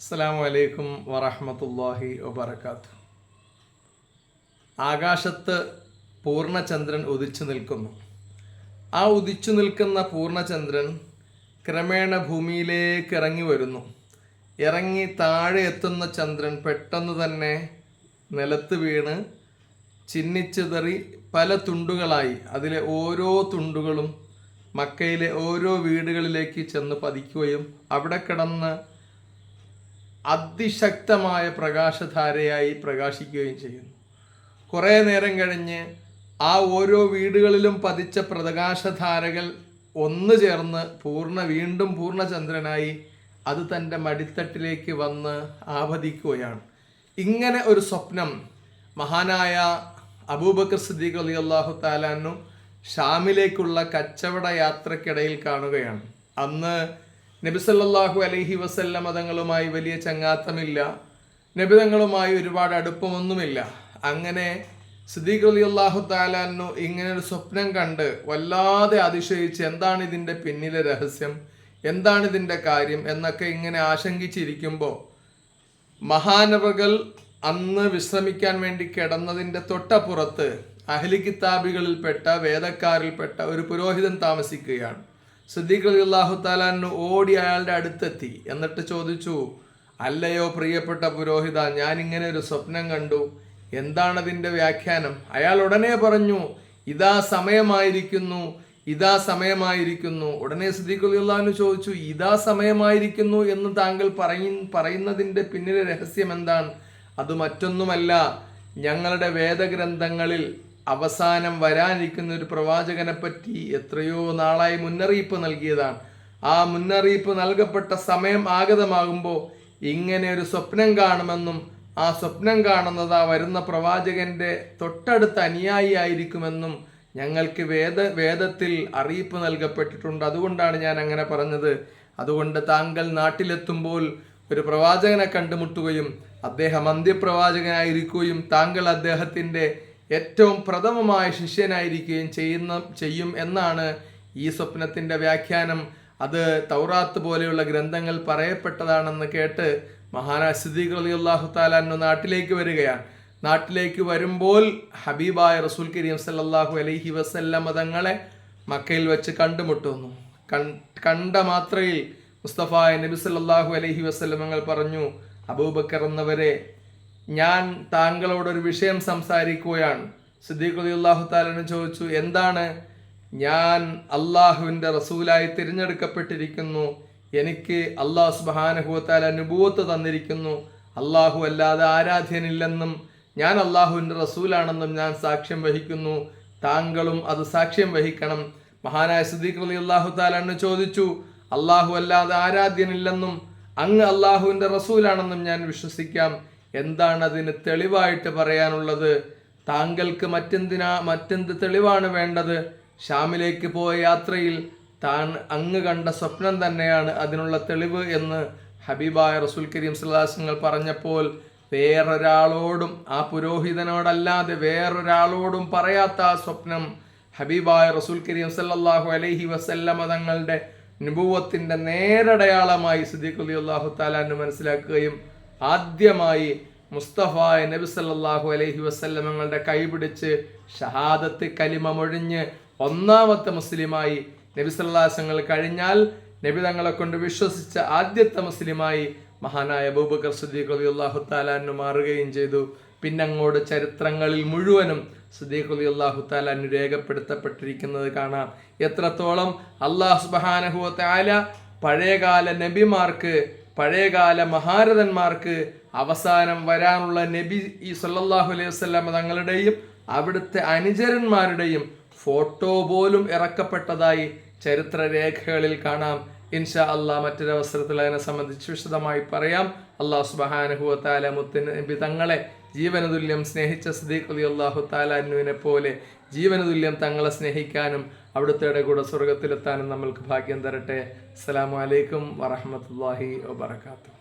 അസ്സലാമു അലൈക്കും വറഹമത്തല്ലാഹി വബർക്കാത്തു ആകാശത്ത് പൂർണചന്ദ്രൻ ഉദിച്ചു നിൽക്കുന്നു. ആ ഉദിച്ചു നിൽക്കുന്ന പൂർണചന്ദ്രൻ ക്രമേണ ഭൂമിയിലേക്ക് ഇറങ്ങി വരുന്നു. ഇറങ്ങി താഴെ എത്തുന്ന ചന്ദ്രൻ പെട്ടെന്ന് തന്നെ നിലത്ത് വീണ് ചിന്നിച്ചെതറി പല തുണ്ടുകളായി. അതിലെ ഓരോ തുണ്ടുകളും മക്കയിലെ ഓരോ വീടുകളിലേക്ക് ചെന്ന് പതിക്കുകയും അവിടെ കിടന്ന് അതിശക്തമായ പ്രകാശധാരയായി പ്രകാശിക്കുകയും ചെയ്യുന്നു. കുറേ നേരം കഴിഞ്ഞ് ആ ഓരോ വീടുകളിലും പതിച്ച പ്രകാശധാരകൾ ഒന്ന് ചേർന്ന് പൂർണ വീണ്ടും പൂർണചന്ദ്രനായി അത് തന്റെ മടിത്തട്ടിലേക്ക് വന്ന് ആപതിക്കുകയാണ് ഇങ്ങനെ ഒരു സ്വപ്നം മഹാനായ അബൂബക്കർ സിദ്ദീഖ് അലി അള്ളാഹു താലാനു ഷാമിലേക്കുള്ള കച്ചവട യാത്രക്കിടയിൽ കാണുകയാണ്. അന്ന് നബിസല്ലാഹു അലഹി വസല്ല മതങ്ങളുമായി വലിയ ചങ്ങാത്തമില്ല. നബിതങ്ങളുമായി ഒരുപാട് അടുപ്പമൊന്നുമില്ല. അങ്ങനെ സിദ്ദീഖ് അലി അള്ളാഹു ഇങ്ങനെ ഒരു സ്വപ്നം കണ്ട് വല്ലാതെ അതിശയിച്ച് എന്താണ് ഇതിന്റെ പിന്നിലെ രഹസ്യം? എന്താണ് ഇതിന്റെ കാര്യം? എന്നൊക്കെ ഇങ്ങനെ ആശങ്കിച്ചിരിക്കുമ്പോൾ മഹാനവകൾ അന്ന് വിശ്രമിക്കാൻ വേണ്ടി കിടന്നതിന്റെ തൊട്ടപ്പുറത്ത് അഹ്ലി കിതാബികളിൽപ്പെട്ട വേദക്കാരിൽപ്പെട്ട ഒരു പുരോഹിതൻ താമസിക്കുകയാണ്. സിദ്ദീഖ് അള്ളാഹു താലാനു ഓടി അയാളുടെ അടുത്തെത്തി. എന്നിട്ട് ചോദിച്ചു അല്ലയോ പ്രിയപ്പെട്ട പുരോഹിത ഞാനിങ്ങനെ ഒരു സ്വപ്നം കണ്ടു. എന്താണതിന്റെ വ്യാഖ്യാനം? അയാൾ ഉടനെ പറഞ്ഞു ഇതാ സമയമായിരിക്കുന്നു ഇതാ സമയമായിരിക്കുന്നു. ഉടനെ സിദ്ദീഖ് അലി അള്ളാഹുനു ചോദിച്ചു ഇതാ സമയമായിരിക്കുന്നു എന്ന് താങ്കൾ പറയ പറയുന്നതിന്റെ പിന്നിലെ രഹസ്യം എന്താണ്? അത് മറ്റൊന്നുമല്ല. ഞങ്ങളുടെ വേദഗ്രന്ഥങ്ങളിൽ അവസാനം വരാനിരിക്കുന്ന ഒരു പ്രവാചകനെ പറ്റി എത്രയോ നാളായി മുന്നറിയിപ്പ് നൽകിയതാണ്. ആ മുന്നറിയിപ്പ് നൽകപ്പെട്ട സമയം ആഗതമാകുമ്പോൾ ഇങ്ങനെ ഒരു സ്വപ്നം കാണുമെന്നും ആ സ്വപ്നം കാണുന്നത് ആ വരുന്ന പ്രവാചകന്റെ തൊട്ടടുത്ത അനുയായി ആയിരിക്കുമെന്നും ഞങ്ങൾക്ക് വേദ വേദത്തിൽ അറിയിപ്പ് നൽകപ്പെട്ടിട്ടുണ്ട്. അതുകൊണ്ടാണ് ഞാൻ അങ്ങനെ പറഞ്ഞത്. അതുകൊണ്ട് താങ്കൾ നാട്ടിലെത്തുമ്പോൾ ഒരു പ്രവാചകനെ കണ്ടുമുട്ടുകയും അദ്ദേഹം അന്ത്യപ്രവാചകനായിരിക്കുകയും താങ്കൾ അദ്ദേഹത്തിന്റെ ഏറ്റവും പ്രഥമമായ ശിഷ്യനായിരിക്കുകയും ചെയ്യുന്ന ചെയ്യും എന്നാണ് ഈ സ്വപ്നത്തിന്റെ വ്യാഖ്യാനം. അത് തൗറാത്ത് പോലെയുള്ള ഗ്രന്ഥങ്ങൾ പറയപ്പെട്ടതാണെന്ന് കേട്ട് മഹാനാ സിദ്ദീഖ് അലി അള്ളാഹു താലാന്നു നാട്ടിലേക്ക് വരികയാണ്. നാട്ടിലേക്ക് വരുമ്പോൾ ഹബീബായ റസൂൽ കരീം സല്ലാഹു അലൈഹി വസല്ലമ തങ്ങളെ മക്കയിൽ വെച്ച് കണ്ടുമുട്ടുന്നു. കണ്ട മാത്രയിൽ മുസ്തഫായ നബി സല്ലാഹു അലൈഹി വസല്ലമങ്ങൾ പറഞ്ഞു അബൂബക്കർ എന്നവരെ ഞാൻ താങ്കളോടൊരു വിഷയം സംസാരിക്കുകയാണ്. സിദ്ദീഖ് അലി അള്ളാഹു താലന് ചോദിച്ചു എന്താണ്? ഞാൻ അള്ളാഹുവിന്റെ റസൂലായി തിരഞ്ഞെടുക്കപ്പെട്ടിരിക്കുന്നു. എനിക്ക് അള്ളാഹു സുബാനഹുവത്താൽ അനുഭവത്ത് തന്നിരിക്കുന്നു. അള്ളാഹു അല്ലാതെ ആരാധ്യനില്ലെന്നും ഞാൻ അള്ളാഹുവിന്റെ റസൂലാണെന്നും ഞാൻ സാക്ഷ്യം വഹിക്കുന്നു. താങ്കളും അത് സാക്ഷ്യം വഹിക്കണം. മഹാനായ സിദ്ദീഖ് അലി അള്ളാഹു താലാണ് ചോദിച്ചു അള്ളാഹു അല്ലാതെ ആരാധ്യനില്ലെന്നും അങ്ങ് അള്ളാഹുവിന്റെ റസൂലാണെന്നും ഞാൻ വിശ്വസിക്കാം. എന്താണ് അതിന് തെളിവായിട്ട് പറയാനുള്ളത്? താങ്കൾക്ക് മറ്റെന്തിനാ മറ്റെന്ത് തെളിവാണ് വേണ്ടത്? ഷാമിലേക്ക് പോയ യാത്രയിൽ താൻ അങ്ങ് കണ്ട സ്വപ്നം തന്നെയാണ് അതിനുള്ള തെളിവ് എന്ന് ഹബീബായ റസൂൽ കരീം സുല്ലാസങ്ങൾ പറഞ്ഞപ്പോൾ വേറൊരാളോടും ആ പുരോഹിതനോടല്ലാതെ വേറൊരാളോടും പറയാത്ത ആ സ്വപ്നം ഹബീബായ റസൂൽ കരീം സല്ലാഹു അലൈഹി വസല്ലമ തങ്ങളുടെ അനുഭവത്തിന്റെ നേരടയാളമായി സിദ്ദീഖ് അലി അള്ളാഹു താലാന്ന് മനസ്സിലാക്കുകയും ആദ്യമായി മുസ്തഫായ നബി സല്ലാഹു അലൈഹി വസ്ല്ലമങ്ങളുടെ കൈപിടിച്ച് ഷഹാദത്ത് കലിമ മൊഴിഞ്ഞ് ഒന്നാമത്തെ മുസ്ലിമായി നബി സല്ലാസങ്ങൾ കഴിഞ്ഞാൽ നബി തങ്ങളെ കൊണ്ട് വിശ്വസിച്ച ആദ്യത്തെ മുസ്ലിമായി മഹാനായ ബൂബക്കർ സുദ്ദീഖ് അലി അള്ളാഹു താലാനു മാറുകയും ചെയ്തു. പിന്നെ അങ്ങോട്ട് ചരിത്രങ്ങളിൽ മുഴുവനും സുദ്ദീഖ് അലി അള്ളാഹു താലാനു രേഖപ്പെടുത്തപ്പെട്ടിരിക്കുന്നത് കാണാം. എത്രത്തോളം അള്ളാഹു സുബാനഹുവ താല പഴയകാല നബിമാർക്ക് പഴയകാല മഹാരഥന്മാർക്ക് അവസാനം വരാനുള്ള നബി ഈ സല്ലല്ലാഹു അലൈഹി വസല്ലം തങ്ങളുടെയും അവിടുത്തെ അനുചരന്മാരുടെയും ഫോട്ടോ പോലും ഇറക്കപ്പെട്ടതായി ചരിത്ര രേഖകളിൽ കാണാം. ഇൻഷാ അള്ളാഹ് മറ്റൊരവസരത്തിൽ അതിനെ സംബന്ധിച്ച് വിശദമായി പറയാം. അള്ളാഹു സുബഹാനഹുവ താല മുത്തിന് നബി തങ്ങളെ ജീവനതുല്യം സ്നേഹിച്ച സദീഖ് അലി അള്ളാഹു താലാനുവിനെ പോലെ ജീവനതുല്യം തങ്ങളെ സ്നേഹിക്കാനും അവിടുത്തെ കൂടെ സ്വർഗത്തിലെത്താനും നമ്മൾക്ക് ഭാഗ്യം തരട്ടെ. അസ്സലാമു അലൈക്കും വറഹമത്തല്ലാഹി വബർക്കാത്തു